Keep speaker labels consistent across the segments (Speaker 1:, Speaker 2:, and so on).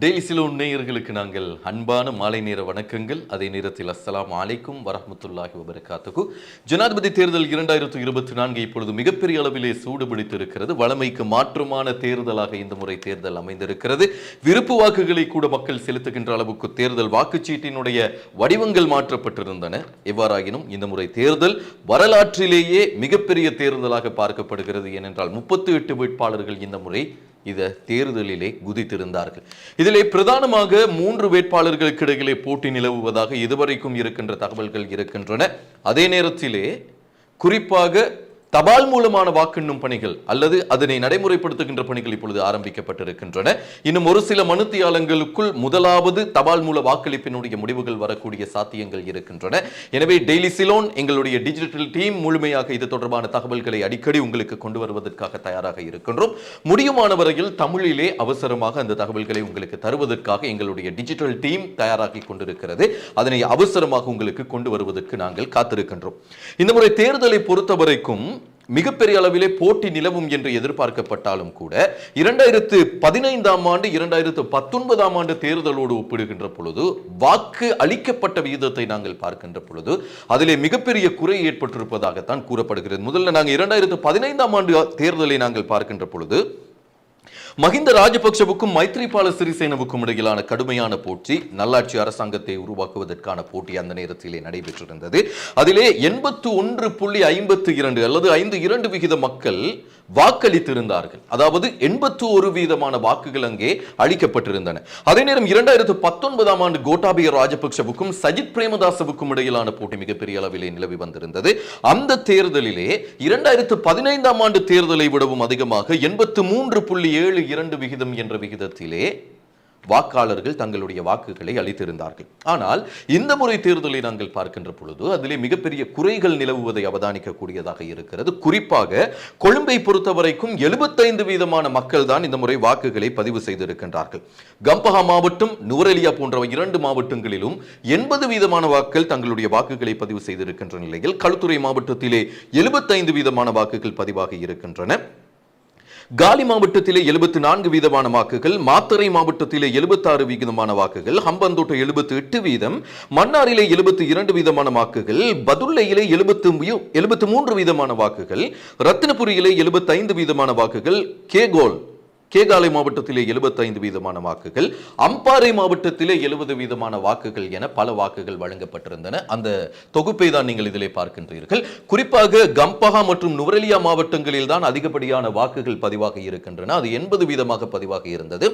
Speaker 1: Daily Ceylon நேயர்களுக்கு நாங்கள் அன்பான மாலை நேர வணக்கங்கள். அதே நேரத்தில் அஸ்லாம் அலைக்கும் வரமத்துல்லாஹி வபரகாத்துக்கு ஜனாதிபதி தேர்தல் இரண்டாயிரத்து இருபத்தி நான்கு இப்பொழுது மிகப்பெரிய அளவிலே சூடுபிடித்திருக்கிறது. வளமைக்கு மாற்றமான தேர்தலாக இந்த முறை தேர்தல் அமைந்திருக்கிறது. விருப்பு வாக்குகளை கூட மக்கள் செலுத்துகின்ற அளவுக்கு தேர்தல் வாக்குச்சீட்டினுடைய வடிவங்கள் மாற்றப்பட்டிருந்தன. எவ்வாறாயினும் இந்த முறை தேர்தல் வரலாற்றிலேயே மிகப்பெரிய தேர்தலாக பார்க்கப்படுகிறது. ஏனென்றால் முப்பத்தி எட்டு வேட்பாளர்கள் இந்த முறை இதை தேர்தலிலே குதித்திருந்தார்கள். இதிலே பிரதானமாக மூன்று வேட்பாளர்களுக்கு இடையிலே போட்டி நிலவுவதாக இதுவரைக்கும் இருக்கின்ற தகவல்கள் இருக்கின்றன. அதே நேரத்திலே குறிப்பாக தபால் மூலமான வாக்கெண்ணும் பணிகள் அல்லது அதனை நடைமுறைப்படுத்துகின்ற பணிகள் இப்பொழுது ஆரம்பிக்கப்பட்டிருக்கின்றன. இன்னும் ஒரு சில மனுத்தியாளங்களுக்குள் முதலாவது தபால் மூல வாக்களிப்பினுடைய முடிவுகள் வரக்கூடிய சாத்தியங்கள் இருக்கின்றன. எனவே டெய்லி சிலோன் எங்களுடைய டிஜிட்டல் டீம் முழுமையாக இது தொடர்பான தகவல்களை அடிக்கடி உங்களுக்கு கொண்டு வருவதற்காக தயாராக இருக்கின்றோம். முடியுமான வரையில் தமிழிலே அவசரமாக அந்த தகவல்களை உங்களுக்கு தருவதற்காக எங்களுடைய டிஜிட்டல் டீம் தயாராகி கொண்டிருக்கிறது. அதனை அவசரமாக உங்களுக்கு கொண்டு வருவதற்கு நாங்கள் காத்திருக்கின்றோம். இந்த முறை தேர்தலை பொறுத்தவரைக்கும் மிகப்பெரிய அளவிலே போட்டி நிலவும் என்று எதிர்பார்க்கப்பட்டாலும் கூட இரண்டாயிரத்து பதினைந்தாம் ஆண்டு இரண்டாயிரத்து பத்தொன்பதாம் ஆண்டு தேர்தலோடு ஒப்பிடுகின்ற பொழுது வாக்கு அளிக்கப்பட்ட விகிதத்தை நாங்கள் பார்க்கின்ற பொழுது அதிலே மிகப்பெரிய குறை ஏற்பட்டிருப்பதாகத்தான் கூறப்படுகிறது. முதல்ல நாங்கள் இரண்டாயிரத்து பதினைந்தாம் ஆண்டு தேர்தலை நாங்கள் பார்க்கின்ற பொழுது மஹிந்த ராஜபக்சவுக்கும் மைத்ரிபால சிறிசேனவுக்கும் இடையிலான கடுமையான போட்டி நல்லாட்சி அரசாங்கத்தை உருவாக்குவதற்கான போட்டி அந்த நேரத்திலே நடைபெற்றிருந்தது. அதிலே எண்பத்து ஒன்று புள்ளி ஐம்பத்து இரண்டு அல்லது ஐந்து இரண்டு விகித மக்கள் வாக்களித்திருந்தார்கள். அதாவது எண்பத்து ஒரு வீதமான வாக்குகள் அங்கே அளிக்கப்பட்டிருந்தன. அதே நேரம் இரண்டாயிரத்து பத்தொன்பதாம் ஆண்டு கோட்டாபய ராஜபக்சவுக்கும் சஜித் பிரேமதாசவுக்கும் இடையிலான போட்டி மிகப்பெரிய அளவிலே நிலவி வந்திருந்தது. அந்த தேர்தலிலே இரண்டாயிரத்து பதினைந்தாம் ஆண்டு தேர்தலை விடவும் அதிகமாக எண்பத்து மூன்று புள்ளி ஏழு இரண்டு விகிதம் என்ற விகிதத்திலே வாக்காளர்கள் தங்களுடைய வாக்குகளை அளித்திருந்தார்கள். ஆனால் இந்த முறை தேர்தலை நாங்கள் பார்க்கின்ற பொழுது அதிலே மிகப்பெரிய குறைகள் நிலவுவதை அவதானிக்கக்கூடியதாக இருக்கிறது. குறிப்பாக கொழும்பை பொறுத்தவரைக்கும் எழுபத்தைந்து வீதமான மக்கள் தான் இந்த முறை வாக்குகளை பதிவு செய்திருக்கின்றார்கள். கம்பஹா மாவட்டம் நுவரெலியா போன்ற இரண்டு மாவட்டங்களிலும் எண்பது வீதமான வாக்கள் தங்களுடைய வாக்குகளை பதிவு செய்திருக்கின்ற நிலையில் களுத்துறை மாவட்டத்திலே எழுபத்தைந்து வீதமான வாக்குகள் பதிவாகி இருக்கின்றன. காலி மாவட்டத்திலே எழுபத்தி நான்கு வீதமான வாக்குகள் மாத்தறை மாவட்டத்திலே எழுபத்தாறு வீதமான வாக்குகள் ஹம்பந்தோட்டை எழுபத்தி எட்டு வீதம் மன்னாரிலே எழுபத்தி இரண்டு வீதமான வாக்குகள் பதுல்லையிலே எழுபத்து எழுபத்தி மூன்று வீதமான வாக்குகள் ரத்தினபுரியிலே எழுபத்தைந்து வீதமான வாக்குகள் கேகோல் கேகாலை மாவட்டத்திலே எழுபத்தைந்து வீதமான வாக்குகள் அம்பாறை மாவட்டத்திலே எழுபது வீதமான வாக்குகள் என பல வாக்குகள் வழங்கப்பட்டிருந்தன. அந்த தொகுப்பை தான் நீங்கள் இதிலே பார்க்கின்றீர்கள். குறிப்பாக கம்பஹா மற்றும் நுவரெலியா மாவட்டங்களில் தான் அதிகப்படியான வாக்குகள் பதிவாக இருக்கின்றன. அது எண்பது வீதமாக பதிவாக இருந்தது.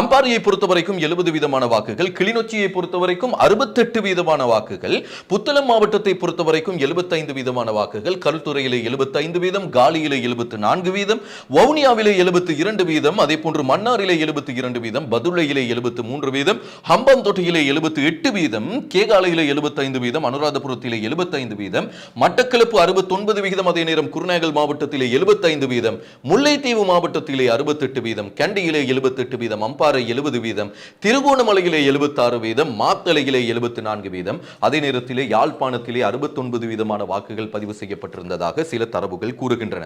Speaker 1: அம்பாறையை பொறுத்தவரைக்கும் எழுபது வீதமான வாக்குகள் கிளிநொச்சியை பொறுத்தவரைக்கும் அறுபத்தெட்டு வீதமான வாக்குகள் புத்தளம் மாவட்டத்தை பொறுத்தவரைக்கும் எழுபத்தைந்து வீதமான வாக்குகள் கருத்துறையிலே எழுபத்தைந்து வீதம் காலியிலே எழுபத்து நான்கு வீதம் வவுனியாவிலே எழுபத்து இரண்டு வீதம் அதே போன்று மன்னாரிலே எழுபத்தி இரண்டு வீதம் பதுளையிலே எழுபத்து மூன்று வீதம் ஹம்பந்தொட்டியிலே எழுபத்தி எட்டு வீதம் கேகாலையிலே எழுபத்தைந்து வீதம் அனுராதபுரத்திலே எழுபத்தைந்து வீதம் மட்டக்களப்பு அறுபத்தொன்பது வீதம் அதே நேரம் குருநாகல் மாவட்டத்திலே எழுபத்தைந்து வீதம் முல்லைத்தீவு மாவட்டத்திலே அறுபத்தெட்டு வீதம் கண்டியிலே எழுபத்தெட்டு வீதம் அம்பாறை எழுபது வீதம் திருகோணமலையிலே எழுபத்தாறு வீதம் மாத்தலையிலே எழுபத்தி நான்கு வீதம் அதே நேரத்திலே யாழ்ப்பாணத்திலே அறுபத்தொன்பது வீதமான வாக்குகள் பதிவு செய்யப்பட்டிருந்ததாக சில தரவுகள் கூறுகின்றன.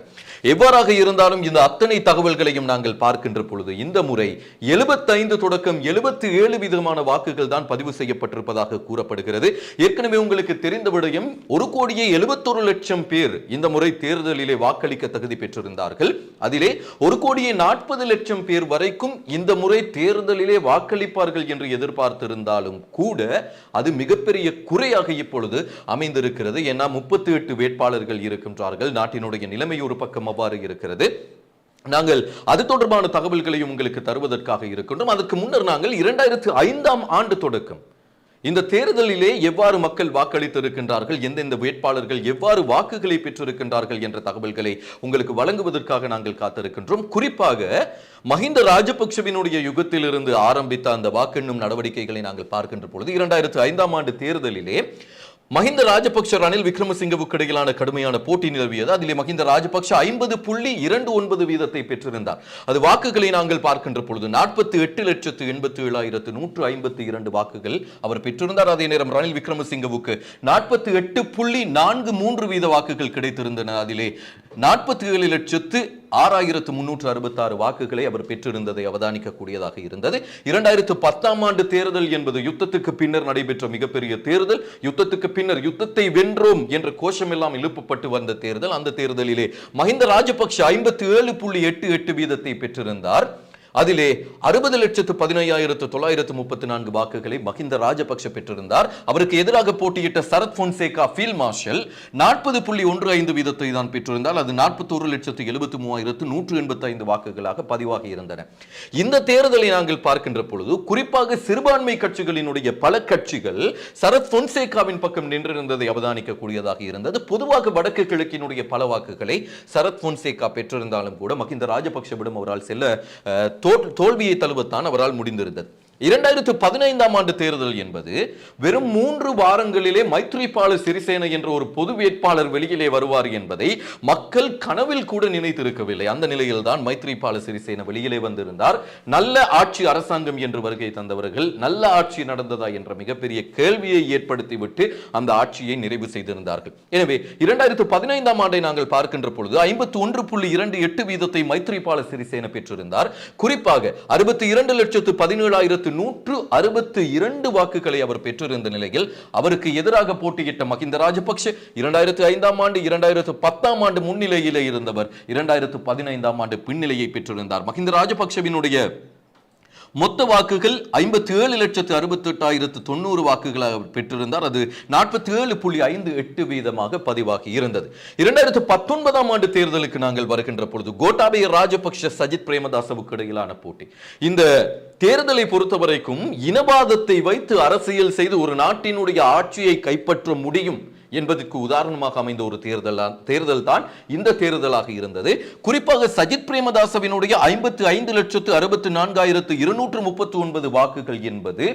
Speaker 1: எவ்வாறாக இருந்தாலும் இந்த அத்தனை தகவல்களையும் நாங்கள் பார்க்க பார்க்கின்ற பொழுது இந்த முறை எழுபத்தைந்து தொடக்கம் எழுபத்தி ஏழு விதமான வாக்குகள் தான் பதிவு செய்யப்பட்டிருப்பதாக கூறப்படுகிறது. ஏற்கனவே உங்களுக்கு தெரிந்த விடயம் ஒரு கோடியே எழுபத்தொரு லட்சம் பேர் இந்த முறை தேர்தலிலே வாக்களிக்க தகுதி பெற்றிருந்தார்கள். அதிலே ஒரு கோடியே நாற்பது லட்சம் பேர் வரைக்கும் இந்த முறை தேர்தலிலே வாக்களிப்பார்கள் என்று எதிர்பார்த்திருந்தாலும் கூட அது மிகப்பெரிய குறையாக இப்பொழுது அமைந்திருக்கிறது. ஏன்னா முப்பத்தி எட்டு வேட்பாளர்கள் இருக்கின்றார்கள். நாட்டினுடைய நிலைமை ஒரு பக்கம் அவ்வாறு இருக்கிறது. நாங்கள் அது தொடர்பான தகவல்களையும் உங்களுக்கு தருவதற்காக இருக்கின்றோம். அதற்கு முன்னர் நாங்கள் இரண்டாயிரத்து ஐந்தாம் ஆண்டு தொடக்கம். இந்த தேர்தலிலே எவ்வாறு மக்கள் வாக்களித்திருக்கின்றார்கள் எந்தெந்த வேட்பாளர்கள் எவ்வாறு வாக்குகளை பெற்றிருக்கின்றார்கள் என்ற தகவல்களை உங்களுக்கு வழங்குவதற்காக நாங்கள் காத்திருக்கின்றோம். குறிப்பாக மஹிந்த ராஜபக்சவினுடைய யுகத்திலிருந்து ஆரம்பித்த அந்த வாக்கெண்ணும் நடவடிக்கைகளை நாங்கள் பார்க்கின்ற பொழுது இரண்டாயிரத்து ஐந்தாம் ஆண்டு தேர்தலிலே மஹிந்த ராஜபக்ஷ ரணில் விக்ரமசிங்கவுக்கு இடையிலான கடுமையான போட்டி நிலவியது. அதிலே மஹிந்த ராஜபக்ஷ ஐம்பது புள்ளி இரண்டு ஒன்பது வீதத்தை பெற்றிருந்தார். அது வாக்குகளை நாங்கள் பார்க்கின்ற பொழுது நாற்பத்தி எட்டு லட்சத்து எண்பத்தி ஏழாயிரத்து நூற்று ஐம்பத்தி இரண்டு வாக்குகள் அவர் பெற்றிருந்தார். அதே நேரம் ரணில் விக்ரமசிங்கவுக்கு நாற்பத்தி எட்டு புள்ளி நான்கு மூன்று வீத வாக்குகள் கிடைத்திருந்தன. அதிலே நாற்பத்தி ஏழு லட்சத்து ஆறாயிரத்து முன்னூற்று அறுபத்தாறு வாக்குகளை அவர் பெற்றிருந்ததை அவதானிக்கக்கூடியதாக இருந்தது. இரண்டாயிரத்து பத்தாம் ஆண்டு தேர்தல் என்பது யுத்தத்துக்கு பின்னர் நடைபெற்ற மிகப்பெரிய தேர்தல். யுத்தத்துக்கு பின்னர் யுத்தத்தை வென்றோம் என்ற கோஷமெல்லாம் எழுப்பப்பட்டு வந்த தேர்தல். அந்த தேர்தலிலே மஹிந்த ராஜபக்ஷ ஐம்பத்தி ஏழு புள்ளி எட்டு எட்டு வீதத்தை பெற்றிருந்தார். அதிலே அறுபது லட்சத்து பதினையாயிரத்து தொள்ளாயிரத்து முப்பத்தி நான்கு வாக்குகளை மஹிந்த ராஜபக்ஷ பெற்றிருந்தார். அவருக்கு எதிராக போட்டியிட்ட சரத் பொன்சேகா ஃபீல்ட் மார்ஷல் நாற்பது புள்ளி ஒன்று ஐந்து வீதத்தை தான் பெற்றிருந்தால் அது நாற்பத்தோரு லட்சத்து எழுபத்தி மூவாயிரத்து நூற்று எண்பத்தி ஐந்து வாக்குகளாக பதிவாகி இருந்தன. இந்த தேர்தலை நாங்கள் பார்க்கின்ற பொழுது குறிப்பாக சிறுபான்மை கட்சிகளினுடைய பல கட்சிகள் சரத் பொன்சேகாவின் பக்கம் நின்றிருந்ததை அவதானிக்கக்கூடியதாக இருந்தது. பொதுவாக வடக்கு கிழக்கினுடைய பல வாக்குகளை சரத் பொன்சேகா பெற்றிருந்தாலும் கூட மஹிந்த ராஜபக்ஷவிடம் அவரால் செல்ல அஹ், தோல்- தோல்வியை தழுவத்தான் அவரால் முடிந்திருந்தது. இரண்டாயிரத்து பதினைந்தாம் ஆண்டு தேர்தல் என்பது வெறும் மூன்று வாரங்களிலே மைத்ரிபால சிறிசேன என்ற ஒரு பொது வேட்பாளர் வெளியிலே வருவார் என்பதை மக்கள் கனவில் கூட நினைத்திருக்கவில்லை. அந்த நிலையில் தான் மைத்ரிபால சிறிசேன வெளியிலே வந்திருந்தார். நல்ல ஆட்சி அரசாங்கம் என்று வருகை தந்தவர்கள் நல்ல ஆட்சி நடந்ததா என்ற மிகப்பெரிய கேள்வியை ஏற்படுத்திவிட்டு அந்த ஆட்சியை நிறைவு செய்திருந்தார்கள். எனவே இரண்டாயிரத்து பதினைந்தாம் ஆண்டை நாங்கள் பார்க்கின்ற பொழுது ஐம்பத்தி ஒன்று புள்ளி இரண்டு எட்டு வீதத்தை மைத்ரிபால சிறிசேன பெற்றிருந்தார். குறிப்பாக அறுபத்தி இரண்டு லட்சத்து பதினேழாயிரத்து நூற்று அறுபத்து இரண்டு வாக்குகளை அவர் பெற்றிருந்த நிலையில் அவருக்கு எதிராக போட்டியிட்ட மஹிந்த ராஜபக்ஷ இரண்டாயிரத்து ஐந்தாம் ஆண்டு இரண்டாயிரத்து பத்தாம் ஆண்டு முன்னிலையிலே இருந்தவர். இரண்டாயிரத்து பதினைந்தாம் ஆண்டு பின்னிலையை பெற்றிருந்தார். மஹிந்த ராஜபக்ஷவினுடைய மொத்த வாக்குகள் ஐம்பத்தி ஏழு லட்சத்து அறுபத்தி எட்டாயிரத்து தொண்ணூறு வாக்குகளாக பெற்றிருந்தார். அது நாற்பத்தி ஏழு புள்ளி ஐந்து எட்டு வீதமாக பதிவாகி இருந்தது. இரண்டாயிரத்து பத்தொன்பதாம் ஆண்டு தேர்தலுக்கு நாங்கள் வருகின்ற பொழுது கோட்டாபய ராஜபக்ஷ சஜித் பிரேமதாசவுக்கு இடையிலான போட்டி. இந்த தேர்தலை பொறுத்தவரைக்கும் இனவாதத்தை வைத்து அரசியல் செய்து ஒரு நாட்டினுடைய ஆட்சியை கைப்பற்ற முடியும் என்பதற்கு உதாரணமாக அமைந்த ஒரு தேர்தல் தேர்தல் தான் இந்த தேர்தலாக இருந்தது. குறிப்பாக சஜித் பிரேமதாசவினுடைய ஐம்பத்து ஐந்து லட்சத்து அறுபத்து நான்காயிரத்து இருநூற்று முப்பத்தி ஒன்பது வாக்குகள் என்பது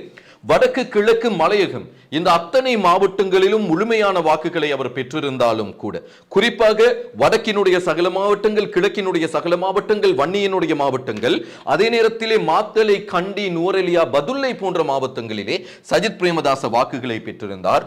Speaker 1: வடக்கு கிழக்கு மலையகம் இந்த அத்தனை மாவட்டங்களிலும் முழுமையான வாக்குகளை அவர் பெற்றிருந்தாலும் கூட. குறிப்பாக வடக்கினுடைய சகல மாவட்டங்கள் கிழக்கினுடைய சகல மாவட்டங்கள் வன்னியினுடைய மாவட்டங்கள் அதே நேரத்திலே மாத்தலை கண்டி நூரெலியா பதுல்லை போன்ற மாவட்டங்களிலே சஜித் பிரேமதாச வாக்குகளை பெற்றிருந்தார்.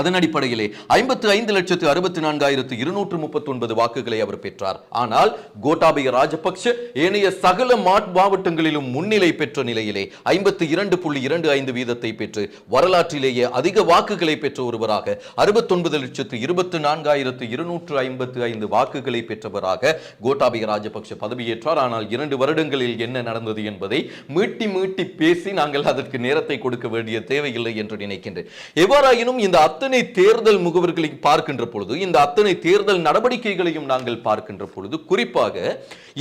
Speaker 1: அதன் அடிப்படையிலே ஐம்பத்து ஐந்து லட்சத்து அறுபத்தி நான்காயிரத்து இருநூற்று முப்பத்தி ஒன்பது வாக்குகளை அவர் பெற்றார். ஆனால் கோட்டாபய ராஜபக்ஷ ஏனைய சகல மாட் மாவட்டங்களிலும் முன்னிலை பெற்ற நிலையிலே ஐம்பத்து இரண்டு புள்ளி இரண்டு ஐந்து வீதத்தை பெற்று வரலாற்றிலேயே அதிக வாக்குகளை பெற்ற ஒருவராக அறுபத்தொன்பது லட்சத்து இருபத்தி நான்காயிரத்து இருநூற்று ஐம்பத்து ஐந்து வாக்குகளை பெற்றவராக கோட்டாபய ராஜபக்ஷ பதவியேற்றார். ஆனால் இரண்டு வருடங்களில் என்ன நடந்தது என்பதை மீட்டி மீட்டி பேசி நாங்கள் அதற்கு நேரத்தை கொடுக்க வேண்டிய தேவையில்லை என்று நினைக்கின்றேன். எவ்வாறாயினும் இந்த அத்தனை தேர்தல் முகவர்களை பார்க்கின்ற பொழுது இந்த அத்தனை தேர்தல் நடவடிக்கைகளையும் நாங்கள் பார்க்கின்ற பொழுது குறிப்பாக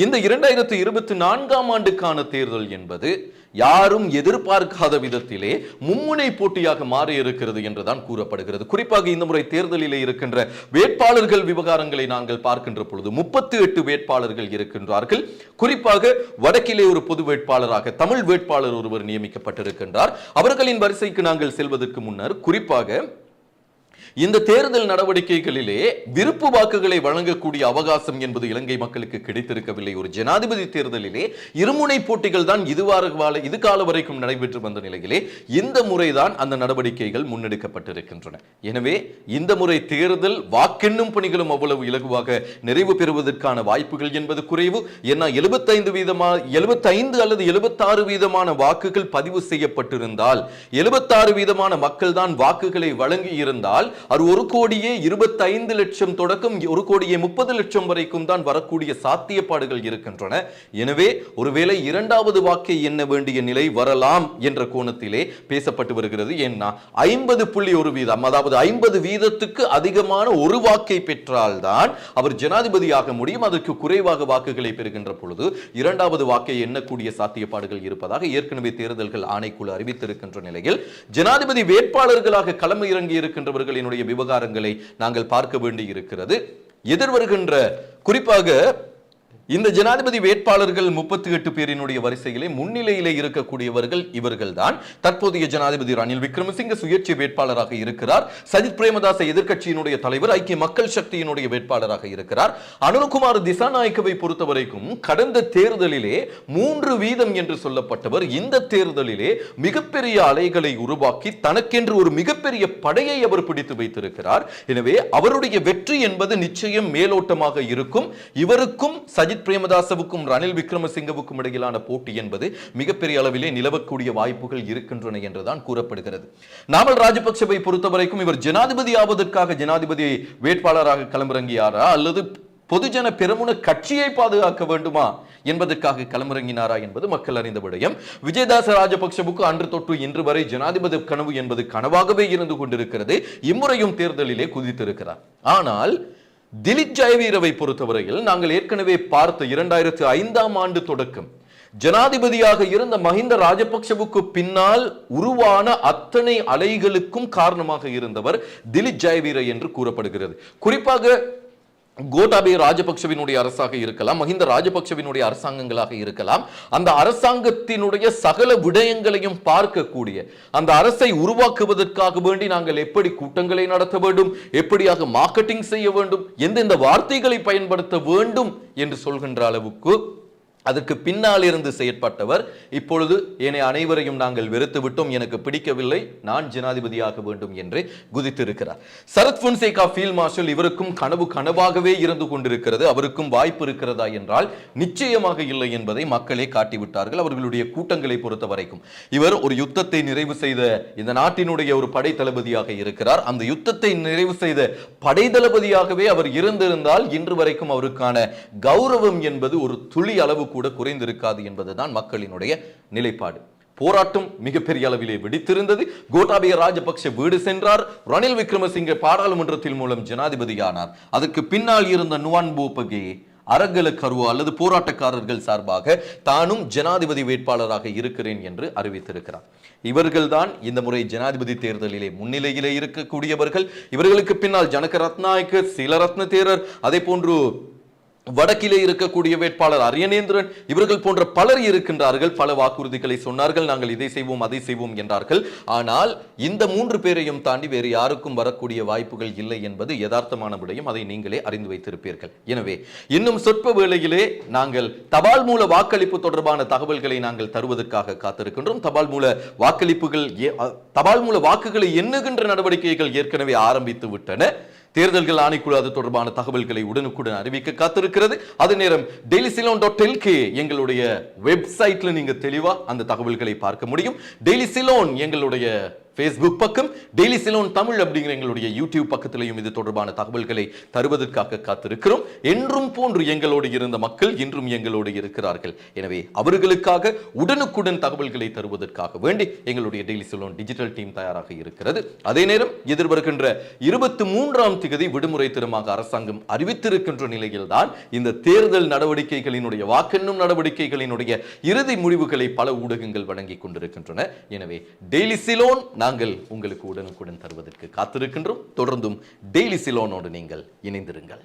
Speaker 1: இந்த இரண்டாயிரத்தி இருபத்தி நான்காம் ஆண்டுக்கான தேர்தல் என்பது யாரும் எதிர்பார்க்காத விதத்திலே மும்முனை போட்டியாக மாறி இருக்கிறது என்றுதான் கூறப்படுகிறது. குறிப்பாக இந்த முறை தேர்தலிலே இருக்கின்ற வேட்பாளர்கள் விவகாரங்களை நாங்கள் பார்க்கின்ற பொழுது முப்பத்தி எட்டு வேட்பாளர்கள் இருக்கின்றார்கள். குறிப்பாக வடக்கிலே ஒரு பொது வேட்பாளராக தமிழ் வேட்பாளர் ஒருவர் நியமிக்கப்பட்டிருக்கின்றார். அவர்களின் வரிசைக்கு நாங்கள் செல்வதற்கு முன்னர் குறிப்பாக இந்த தேர்தல் நடவடிக்கைகளிலே விருப்பு வாக்குகளை வழங்கக்கூடிய அவகாசம் என்பது இலங்கை மக்களுக்கு கிடைத்திருக்கவில்லை. ஒரு ஜனாதிபதி தேர்தலிலே இருமுனை போட்டிகள் தான் இதுவார கால இது கால வரைக்கும் நடைபெற்று வந்த நிலையிலே இந்த முறைதான் அந்த நடவடிக்கைகள் முன்னெடுக்கப்பட்டிருக்கின்றன. எனவே இந்த முறை தேர்தல் வாக்கெண்ணும் பணிகளும் அவ்வளவு இலகுவாக நிறைவு பெறுவதற்கான வாய்ப்புகள் என்பது குறைவு. ஏன்னா எழுபத்தைந்து வீதமா எழுபத்தைந்து அல்லது எழுபத்தாறு வீதமான வாக்குகள் பதிவு செய்யப்பட்டிருந்தால் எழுபத்தாறு வீதமான மக்கள் தான் வாக்குகளை வழங்கி இருந்தால் அது ஒரு கோடியே இருபத்தைந்து லட்சம் தொடக்கம் ஒரு கோடியே முப்பது லட்சம் வரைக்கும் தான் வரக்கூடிய சாத்தியப்பாடுகள் இருக்கின்றன. எனவே ஒருவேளை இரண்டாவது வாக்கை எண்ண வேண்டிய நிலை வரலாம் என்ற கோணத்திலே பேசப்பட்டு வருகிறது. ஏன்னா ஐம்பது புள்ளி ஒரு வீதம் அதாவது ஐம்பது வீதத்துக்கு அதிகமான ஒரு வாக்கை பெற்றால்தான் அவர் ஜனாதிபதியாக முடியும். அதற்கு குறைவாக வாக்குகளை பெறுகின்ற பொழுது இரண்டாவது வாக்கை எண்ணக்கூடிய சாத்தியப்பாடுகள் இருப்பதாக ஏற்கனவே தேர்தல்கள் ஆணைக்குழு அறிவித்திருக்கின்ற நிலையில் ஜனாதிபதி வேட்பாளர்களாக களம் இறங்கி இருக்கின்றவர்களினுடைய விவகாரங்களை நாங்கள் பார்க்க வேண்டி இருக்கிறது எதிர்வருகின்ற குறிப்பாக இந்த ஜனாதிபதி வேட்பாளர்கள் முப்பத்தி எட்டு பேரினுடைய வரிசையிலே முன்னிலையிலே இருக்கக்கூடியவர்கள் இவர்கள்தான். தற்போதைய ஜனாதிபதி ரணில் விக்ரமசிங்க சுயேட்சை வேட்பாளராக இருக்கிறார். சஜித் பிரேமதாச எதிர்க்கட்சியினுடைய தலைவர் ஐக்கிய மக்கள் சக்தியினுடைய வேட்பாளராக இருக்கிறார். அனுகுமார் திசாநாயக்கவை பொறுத்தவரைக்கும் கடந்த தேர்தலிலே மூன்று வீதம் என்று சொல்லப்பட்டவர் இந்த தேர்தலிலே மிகப்பெரிய அலைகளை உருவாக்கி தனக்கென்று ஒரு மிகப்பெரிய படையை அவர் பிடித்து வைத்திருக்கிறார். எனவே அவருடைய வெற்றி என்பது நிச்சயம் மேலோட்டமாக இருக்கும். இவருக்கும் சஜித் பிரேமதாசவுக்கும் ரணில் விக்ரமசிங்கவுக்கும் இடையிலான போட்டி என்பது மிகப்பெரிய அளவிலே நிலவக்கூடிய வாய்ப்புகள் இருக்கின்றன என்றுதான் கூறப்படுகிறது. நாமல் ராஜபக்சவை பொறுத்தவரைக்கும் இவர் ஜனாதிபதி ஆவதற்காக ஜனாதிபதி வேட்பாளராக களமிறங்கியாரா? அல்லது பொதுஜன பெருமுன கட்சியை பாதுகாக்க வேண்டுமா என்பதற்காக களமிறங்கினாரா என்பது மக்கள் அறிந்த விடயம். விஜயதாச ராஜபக்சவுக்கு அன்று தொற்று இன்று வரை ஜனாதிபதி கனவு என்பது கனவாகவே இருந்து கொண்டிருக்கிறது. இம்முறையும் தேர்தலிலே குதித்திருக்கிறார். ஆனால் திலீப் ஜெயவீரவை பொறுத்தவரையில் நாங்கள் ஏற்கனவே பார்த்த இரண்டாயிரத்து ஐந்தாம் ஆண்டு தொடக்கம். ஜனாதிபதியாக இருந்த மஹிந்த ராஜபக்சவுக்கு பின்னால் உருவான அத்தனை அலைகளுக்கும் காரணமாக இருந்தவர் திலீப் ஜெயவீர என்று கூறப்படுகிறது. குறிப்பாக கோட்டாபே ராஜபக்சவினுடைய அரசாக இருக்கலாம் மஹிந்த ராஜபக்சவினுடைய அரசாங்கங்களாக இருக்கலாம். அந்த அரசாங்கத்தினுடைய சகல விடயங்களையும் பார்க்கக்கூடிய அந்த அரசை உருவாக்குவதற்காக வேண்டி நாங்கள் எப்படி கூட்டங்களை நடத்த வேண்டும் எப்படியாக மார்க்கெட்டிங் செய்ய வேண்டும் எந்தெந்த வார்த்தைகளை பயன்படுத்த வேண்டும் என்று சொல்கின்ற அளவுக்கு அதற்கு பின்னால் இருந்து செயற்பட்டவர். இப்பொழுது என்னை அனைவரையும் நாங்கள் வெறுத்து விட்டோம். எனக்கு பிடிக்கவில்லை. நான் ஜனாதிபதியாக வேண்டும் என்று குதித்திருக்கிறார். சரத் புன்சேகா ஃபீல்ட் மார்ஷல் இவருக்கும் கனவு கனவாகவே இருந்து கொண்டிருக்கிறது. அவருக்கும் வாய்ப்பு இருக்கிறதா என்றால் நிச்சயமாக இல்லை என்பதை மக்களே காட்டிவிட்டார்கள். அவர்களுடைய கூட்டங்களை பொறுத்த வரைக்கும் இவர் ஒரு யுத்தத்தை நிறைவு செய்த இந்த நாட்டினுடைய ஒரு படை தளபதியாக இருக்கிறார். அந்த யுத்தத்தை நிறைவு செய்த படை தளபதியாகவே அவர் இருந்திருந்தால் இன்று வரைக்கும் அவருக்கான கௌரவம் என்பது ஒரு துளி அளவு கூட குறைந்திருக்காது என்பதுதான் மக்களினுடைய நிலைப்பாடு. போராட்டம் மிகப்பெரிய அளவிலே வெடித்திருந்தது. கோட்டாபய ராஜபக்ஷ வீடு சென்றார். ரணில் விக்ரமசிங்க பாராளுமன்றத்தில் மூலம் ஜனாதிபதியானார். அதற்கு பின்னால் இருந்த நுவான் போபகே அரகல அல்லது போராட்டக்காரர்கள் சார்பாக தானும் ஜனாதிபதி வேட்பாளராக இருக்கிறேன் என்று அறிவித்திருக்கிறார். இவர்கள்தான் இந்த முறை ஜனாதிபதி தேர்தலிலே முன்னிலையிலே இருக்கக்கூடியவர்கள். இவர்களுக்கு பின்னால் ஜனக ரத்நாயக்கர் சில ரத்ன தேரர் அதே போன்று வடக்கிலே இருக்கக்கூடிய வேட்பாளர் அரியநேந்திரன் இவர்கள் போன்ற பலர் இருக்கின்றார்கள். பல வாக்குறுதிகளை சொன்னார்கள். நாங்கள் இதை செய்வோம் அதை செய்வோம் என்றார்கள். ஆனால் இந்த மூன்று பேரையும் தாண்டி வேறு யாருக்கும் வரக்கூடிய வாய்ப்புகள் இல்லை என்பது யதார்த்தமான விடயம். அதை நீங்களே அறிந்து வைத்திருப்பீர்கள். எனவே இன்னும் சொற்ப வேளையிலே நாங்கள் தபால் மூல வாக்களிப்பு தொடர்பான தகவல்களை நாங்கள் தருவதற்காக காத்திருக்கின்றோம். தபால் மூல வாக்களிப்புகள் ஏ- தபால் மூல வாக்குகளை எண்ணுகின்ற நடவடிக்கைகள் ஏற்கனவே ஆரம்பித்து விட்டன. தேர்தல்கள் ஆணைக்குழு அது தொடர்பான தகவல்களை உடனுக்குடன் அறிவிக்க காத்திருக்கிறது. அதே நேரம் டெய்லி சிலோன் டாட் எல்கே எங்களுடைய வெப்சைட்ல நீங்க தெளிவா அந்த தகவல்களை பார்க்க முடியும். டெய்லி சிலோன் எங்களுடைய ஃபேஸ்புக் பக்கம் டெய்லி சிலோன் தமிழ் அப்படிங்கிற எங்களுடைய யூடியூப் பக்கத்திலையும் இது தொடர்பான தகவல்களை தருவதற்காக காத்திருக்கிறோம். என்றும் போன்று எங்களோடு இருந்த மக்கள் இன்றும் எங்களோடு இருக்கிறார்கள். எனவே அவர்களுக்காக உடனுக்குடன் தகவல்களை தருவதற்காக வேண்டி எங்களுடைய டெய்லி சிலோன் டிஜிட்டல் டீம் தயாராக இருக்கிறது. அதே நேரம் எதிர்வருகின்ற இருபத்தி மூன்றாம் திகதி விடுமுறை தினமாக அரசாங்கம் அறிவித்திருக்கின்ற நிலையில்தான் இந்த தேர்தல் நடவடிக்கைகளினுடைய வாக்கெண்ணும் நடவடிக்கைகளினுடைய இறுதி முடிவுகளை பல ஊடகங்கள் வழங்கிக் கொண்டிருக்கின்றன. எனவே டெய்லி சிலோன் நாங்கள் உங்களுக்கு உடனுக்குடன் தருவதற்கு காத்திருக்கின்றோம். தொடர்ந்தும் டெய்லி சிலோனோடு நீங்கள் இணைந்திருங்கள்.